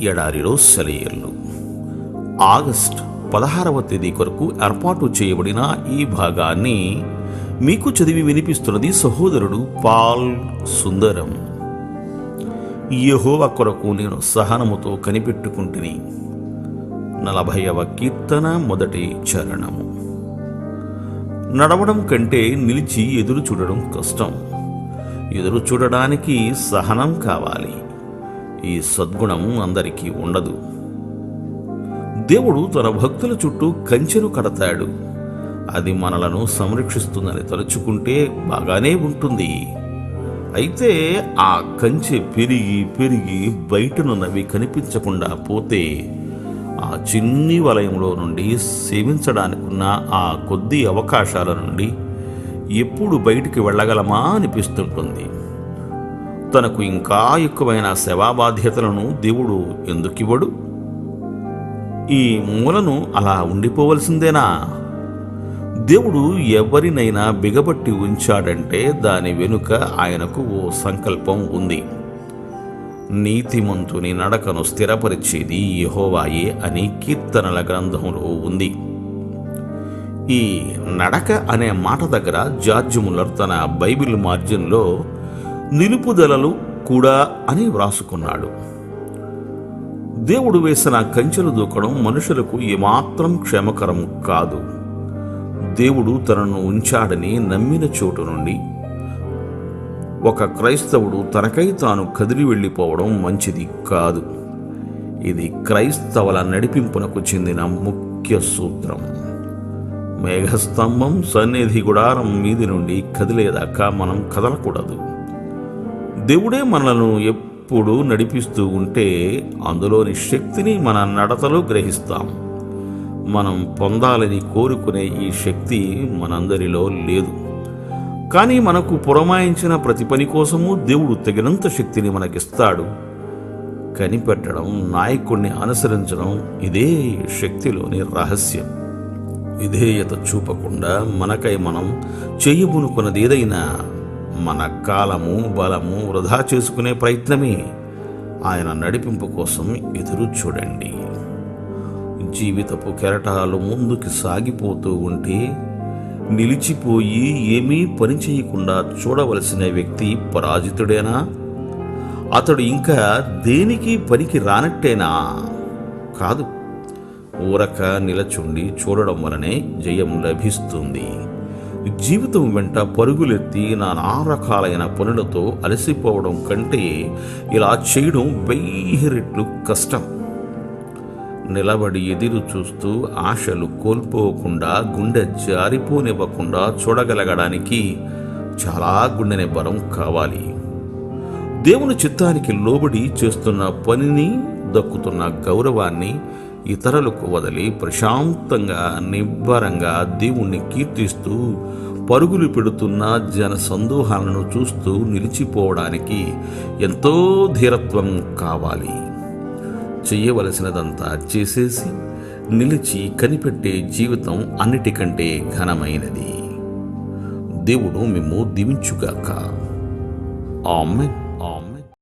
ఎడారిలో సెలయేళ్ళు ఆగస్ట్ పదహారవ తేదీ కొరకు ఏర్పాటు చేయబడిన ఈ భాగాన్ని మీకు చదివి వినిపిస్తున్నది సహోదరుడు పాల్ సుందరం. యహోవ కొరకు నేను సహనముతో కనిపెట్టుకుంటుని. నలభైవ కీర్తన మొదటి చరణము. నడవడం కంటే నిలిచి ఎదురు చూడడం కష్టం. ఎదురు చూడడానికి సహనం కావాలి. ఈ సద్గుణం అందరికీ ఉండదు. దేవుడు తన భక్తుల చుట్టూ కంచెను కడతాడు. అది మనలను సంరక్షిస్తుందని తలుచుకుంటే బాగానే ఉంటుంది. అయితే ఆ కంచె పెరిగి పెరిగి బయటనున్నవి కనిపించకుండా పోతే ఆ చిన్ని వలయంలో నుండి సేవించడానికున్న ఆ కొద్ది అవకాశాల నుండి ఎప్పుడు బయటికి వెళ్ళగలమా అనిపిస్తుంటుంది. తనకు ఇంకా ఎక్కువైన సేవా బాధ్యతలను దేవుడు ఎందుకివ్వడు? ఈ మూలను అలా ఉండిపోవలసిందేనా? దేవుడు ఎవరినైనా బిగబట్టి ఉంచాడంటే దాని వెనుక ఆయనకు ఓ సంకల్పం ఉంది. నీతిమంతుని నడకను స్థిరపరిచేది యహోవాయే అని కీర్తనల గ్రంథంలో ఉంది. ఈ నడక అనే మాట దగ్గర జార్జ్ ముల్లర్ తన బైబిల్ మార్జిన్లో నిలుపుదలలు కూడా అని వ్రాసుకున్నాడు. దేవుడు వేసిన కంచెలు దూకడం మనుషులకు ఏమాత్రం క్షేమకరం కాదు. దేవుడు తనను ఉంచాడని నమ్మిన చోటు నుండి ఒక క్రైస్తవుడు తనకై తాను కదిలి వెళ్ళిపోవడం మంచిది కాదు. ఇది క్రైస్తవుల నడిపింపునకు చెందిన ముఖ్య సూత్రం. మేఘస్తంభం సన్నిధి గుడారం మీది నుండి కదిలేదాకా మనం కదలకూడదు. దేవుడే మనలను ఎప్పుడు నడిపిస్తూ ఉంటే అందులోని శక్తిని మన నడతలో గ్రహిస్తాం. మనం పొందాలని కోరుకునే ఈ శక్తి మనందరిలో లేదు. కానీ మనకు పురమాయించిన ప్రతి పని కోసము దేవుడు తగినంత శక్తిని మనకిస్తాడు. కనిపెట్టడం నాయకుణ్ణి అనుసరించడం ఇదే శక్తిలోని రహస్యం. విధేయత చూపకుండా మనకై మనం చేయబునుకున్నది ఏదైనా మన కాలము బలము వృధా చేసుకునే ప్రయత్నమే ఆయన నడిపింపు కోసం ఎదురు చూడండి. జీవితపు కెరటాలు ముందుకు సాగిపోతూ ఉంటే నిలిచిపోయి ఏమీ పని చేయకుండా చూడవలసిన వ్యక్తి పరాజితుడేనా? అతడు ఇంకా దేనికి పనికి రానట్టేనా? కాదు ఊరక నిలచుండి చూడడం వలనే జయం లభిస్తుంది. జీవితం వెంట పరుగులెత్తి నానా రకాలైన పనులతో అలసిపోవడం కంటే ఇలా చేయడం వెయ్యి రెట్లు కష్టం. నిలబడి ఎదురు చూస్తూ ఆశలు కోల్పోకుండా గుండె జారిపోనివ్వకుండా చూడగలగడానికి చాలా గుండెని బలం కావాలి. దేవుని చిత్తానికి లోబడి చేస్తున్న పనిని దక్కుతున్న గౌరవాన్ని ఇతరులకు వదిలి ప్రశాంతంగా నిబ్బరంగా దేవుణ్ణి కీర్తిస్తూ పరుగులు పెడుతున్న జన సందోహాలను చూస్తూ నిలిచిపోవడానికి ఎంతో ధీరత్వం కావాలి. చేయవలసినదంతా చేసేసి నిలిచి కనిపెట్టే జీవితం అన్నిటికంటే ఘనమైనది. దేవుడు మేము దీవించుగాక. ఆమెన్.